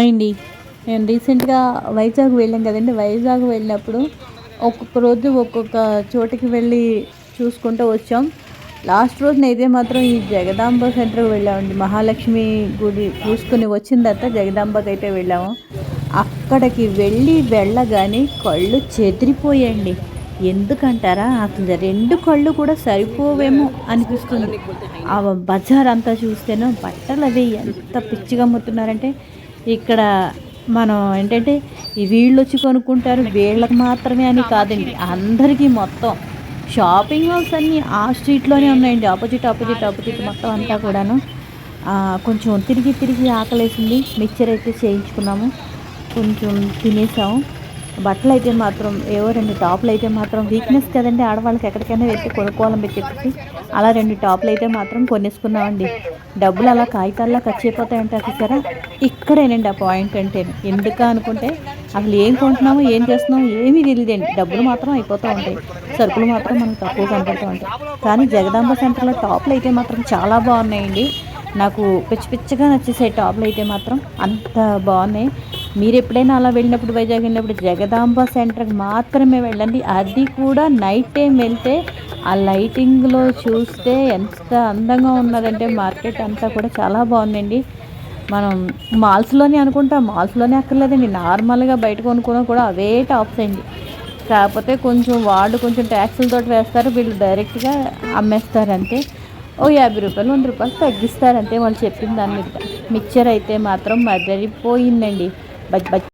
అండి నేను రీసెంట్గా వైజాగ్ వెళ్ళాం కదండి. వైజాగ్ వెళ్ళినప్పుడు ఒక్కొక్క రోజు ఒక్కొక్క చోటికి వెళ్ళి చూసుకుంటూ వచ్చాం. లాస్ట్ రోజున అయితే మాత్రం ఈ జగదాంబ సెంటర్కి వెళ్ళామండి. మహాలక్ష్మి గుడి చూసుకుని వచ్చిన తర్వాత జగదాంబకి అయితే వెళ్ళాము. అక్కడికి వెళ్ళి వెళ్ళగానే కళ్ళు చెదిరిపోయండి ఎందుకంటారా? అసలు రెండు కళ్ళు కూడా సరిపోవేమో అనిపిస్తుంది. ఆ బజార్ అంతా చూస్తేనో బట్టలు అవి ఎంత పిచ్చిగా అమ్ముతున్నారంటే ఇక్కడ మనం ఏంటంటే వీళ్ళు వచ్చి కొనుక్కుంటారు వీళ్ళకి మాత్రమే అని కాదండి. అందరికీ మొత్తం షాపింగ్ మాల్స్ అన్నీ ఆ స్ట్రీట్లోనే ఉన్నాయండి. ఆపోజిట్ ఆపోజిట్ ఆపోజిట్ మొత్తం అంతా కూడాను. కొంచెం తిరిగి తిరిగి ఆకలేసింది. మిక్చర్ అయితే చేయించుకున్నాము. కొంచెం తినేసాము. బట్టలు అయితే మాత్రం ఏవో రెండు టాపులు అయితే మాత్రం వీక్నెస్ కదండి. ఆడవాళ్ళకి ఎక్కడికైనా వెళ్తే కొనుక్కోవాలని చెప్పి అలా రెండు టాపులు అయితే మాత్రం కొనేసుకున్నామండి. డబ్బులు అలా కాగితాల్లో ఖర్చు అయిపోతాయంటారు చూసారా? ఇక్కడేనండి ఆ పాయింట్ అంటే. ఎందుకు అనుకుంటే అసలు ఏం కొంటున్నామో ఏం చేస్తున్నామో ఏమీ తెలియదండి. డబ్బులు మాత్రం అయిపోతూ ఉంటాయి. సరుకులు మాత్రం మనకు తక్కువ కనపడుతూ ఉంటాయి. కానీ జగదాంబ సెంటర్లో టాపులు అయితే మాత్రం చాలా బాగున్నాయండి. నాకు పిచ్చి పిచ్చిగా నచ్చేసాయి టాప్లు అయితే మాత్రం అంత బాగున్నాయి. మీరు ఎప్పుడైనా అలా వెళ్ళినప్పుడు వైజాగ్ వెళ్ళినప్పుడు జగదాంబ సెంటర్కి మాత్రమే వెళ్ళండి. అది కూడా నైట్ టైం వెళ్తే ఆ లైటింగ్లో చూస్తే ఎంత అందంగా ఉన్నదంటే మార్కెట్ అంతా కూడా చాలా బాగుందండి. మనం మాల్స్లోనే అనుకుంటాం. మాల్స్లోనే అక్కర్లేదండి. నార్మల్గా బయట కొనుక్కున్నా కూడా అవే టాప్స్ అండి. కాకపోతే కొంచెం వాళ్ళు కొంచెం ట్యాక్సులతో వేస్తారు. వీళ్ళు డైరెక్ట్గా అమ్మేస్తారు అంతే. ఓ యాభై రూపాయలు వంద రూపాయలు తగ్గిస్తారంటే వాళ్ళు చెప్పిన దాని మీద. మిక్చర్ అయితే మాత్రం మదరిపోయిందండి బజ్ బజ్